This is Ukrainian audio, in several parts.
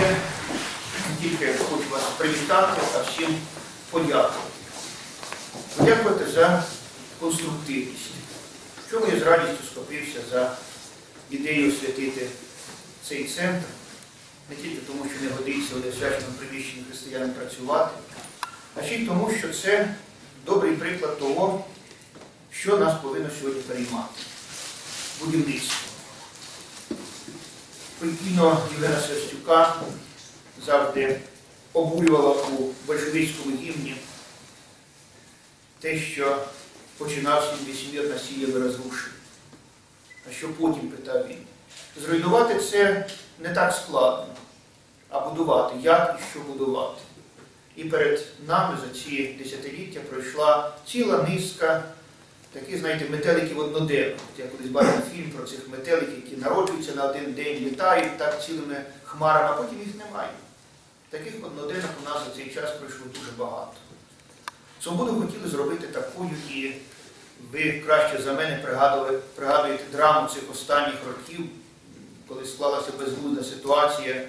Я тільки хочу вас привітати, а всім подякувати. Подякувати за конструктивність. Чому я з радістю схопився за ідею освятити цей центр, не тільки тому, що не годиться у десятому приміщенні християнам працювати, а ще й тому, що це добрий приклад того, що нас повинно сьогодні переймати. Будівництво. Покійно Євгена Свястюка завжди обурювала у большевицькому гімні те, що починався весь мір насіяли розрушив. А що потім, питав він? Зруйнувати це не так складно, а будувати. Як і що будувати? І перед нами за ці десятиліття пройшла ціла низка таких, знаєте, метеликів одноденних. От Я колись бачив фільм про цих метеликів, які народжуються на один день, літають так цілими хмарами, а потім їх немає. Таких одноденних у нас за цей час пройшло дуже багато. Свободу хотіли зробити такою, і ви краще за мене пригадуєте драму цих останніх років, коли склалася безглузда ситуація,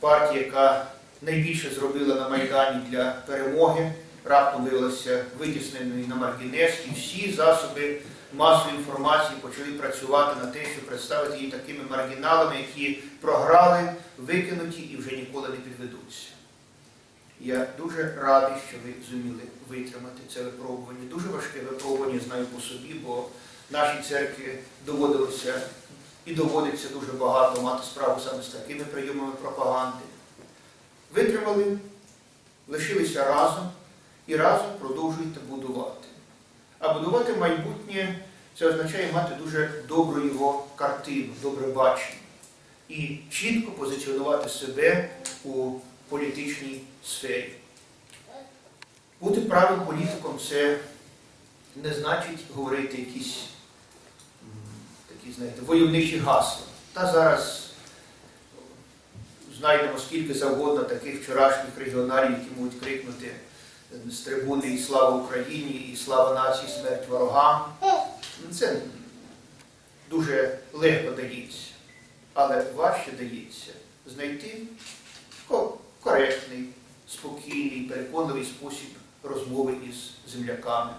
партія, яка найбільше зробила на Майдані для перемоги, раптом виявилася витісненою на маргінес, і всі засоби масової інформації почали працювати на те, щоб представити її такими маргіналами, які програли, викинуті і вже ніколи не підведуться. Я дуже радий, що ви зуміли витримати це випробування. Дуже важке випробування знаю по собі, бо нашій церкві доводилося і доводиться дуже багато мати справу саме з такими прийомами пропаганди. Витримали, лишилися разом і разом продовжуєте будувати. А будувати майбутнє це означає мати дуже добру його картину, добре бачення і чітко позиціонувати себе у політичній сфері. Бути правим політиком це не значить говорити якісь такі, знаєте, войовничі гасла. Та зараз знайдемо скільки завгодно таких вчорашніх регіоналів, які можуть крикнути з трибуни і слава Україні, і слава нації, смерть ворогам. Ну, Це дуже легко дається, але важче дається знайти коректний, спокійний, переконливий спосіб розмови із земляками.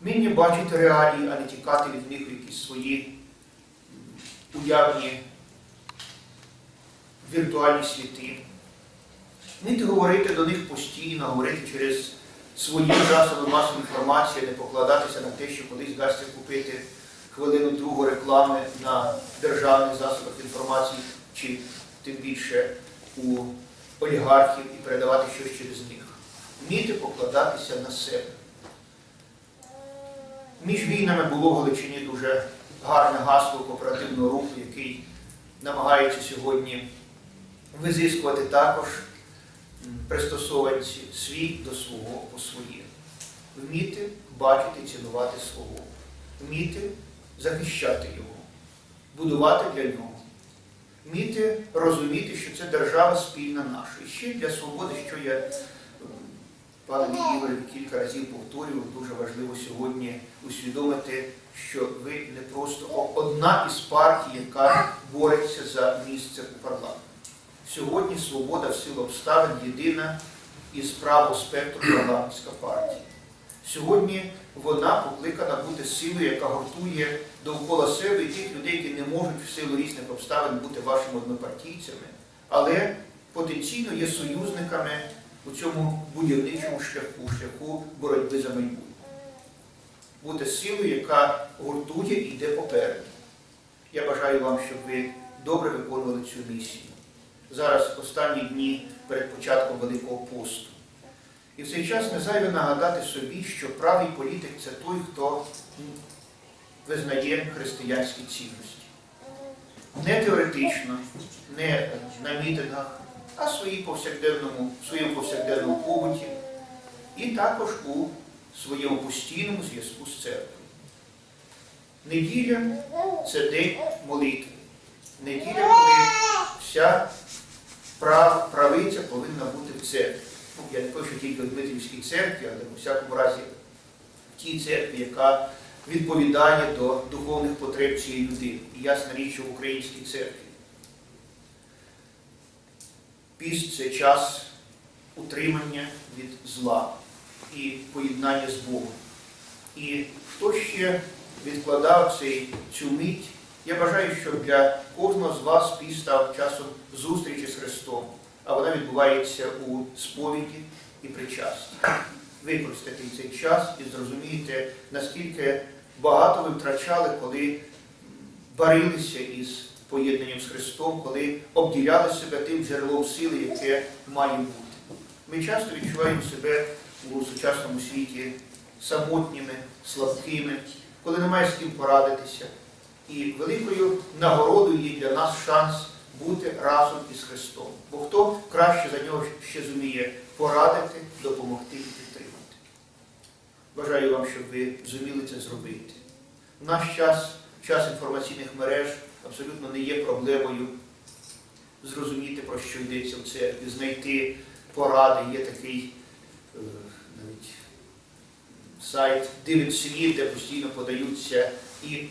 Вміння бачити реалії, а не тікати від них якісь свої уявні віртуальні світи. Вміти говорити до них постійно, говорити через свої засоби масової інформації, не покладатися на те, що колись вдасться купити хвилину другу реклами на державних засобах інформації, чи тим більше у олігархів і передавати щось через них. Вміти покладатися на себе. Між війнами було в Галичині дуже гарне гасло кооперативного руху, який намагається сьогодні визискувати також пристосованці свій до свого по своє. Вміти бачити цінувати свого, вміти захищати його, будувати для нього, вміти розуміти, що це держава спільна наша. І ще для свободи, що я пане Ігорю кілька разів повторював, дуже важливо сьогодні усвідомити, що ви не просто одна із партій, яка бореться за місце у парламенті. Сьогодні свобода в силу обставин єдина із правого спектру парламентська партія. Сьогодні вона покликана бути силою, яка гуртує довкола себе тих людей, які не можуть в силу різних обставин бути вашими однопартійцями, але потенційно є союзниками у цьому будівничому шляху, шляху боротьби за майбутнє. Бути силою, яка гуртує і йде попереду. Я бажаю вам, щоб ви добре виконували цю місію. Зараз останні дні перед початком Великого посту. І в цей час не зайве нагадати собі, що правий політик це той, хто визнає християнські цінності. Не теоретично, не на мітингах, а в своїй повсякденному, своєму повсякденному побуті і також у своєму постійному зв'язку з церквою. Неділя це день молитви. Неділя, коли вся прав, правиця повинна бути в церкві. Ну, я не пишу тільки в Дмитрівській церкві, але у всякому разі в тій церкві, яка відповідає до духовних потреб цієї людини. І ясна річ, що в українській церкві. піст це час утримання від зла і поєднання з Богом. І хто ще відкладав цей, цю мить, я бажаю, щоб для кожного з вас піст став часом зустрічі з Христом, а вона відбувається у сповіді і причасті. Використайте цей час і зрозумієте, наскільки багато ви втрачали, коли барилися із поєднанням з Христом, коли обділяли себе тим джерелом сили, яке має бути. Ми часто відчуваємо себе у сучасному світі самотніми, слабкими, коли немає з ким порадитися. І великою нагородою є для нас шанс бути разом із Христом. Бо хто краще за нього ще зуміє порадити, допомогти і підтримати. Бажаю вам, щоб ви зуміли це зробити. В наш час, час інформаційних мереж, абсолютно не є проблемою зрозуміти, про що йдеться в церкві, знайти поради. Є такий е, навіть сайт Дивить світ, де постійно подаються і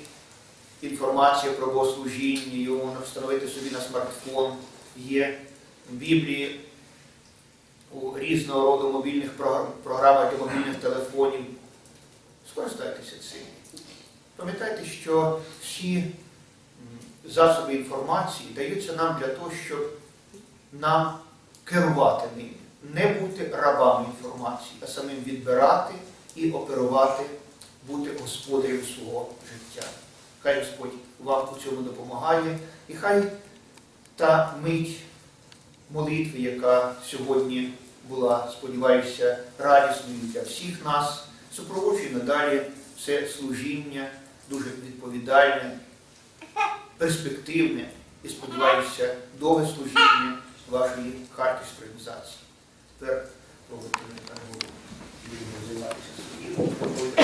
інформація про богослужіння, можна встановити собі на смартфон. Є в Біблії у різного роду мобільних програмах для мобільних телефонів. Скористайтеся цим. Пам'ятайте, що всі засоби інформації даються нам для того, щоб нам керувати ними, не бути рабами інформації, а самим відбирати і оперувати, бути господарем свого життя. Хай Господь вам у цьому допомагає. І хай та мить молитви, яка сьогодні була, сподіваюся, радісною для всіх нас, супроводжує надалі все служіння дуже відповідальне, перспективне і сподіваюся, довге служіння вашої харківської організації. Тепер робити не так було. Займатися своїм.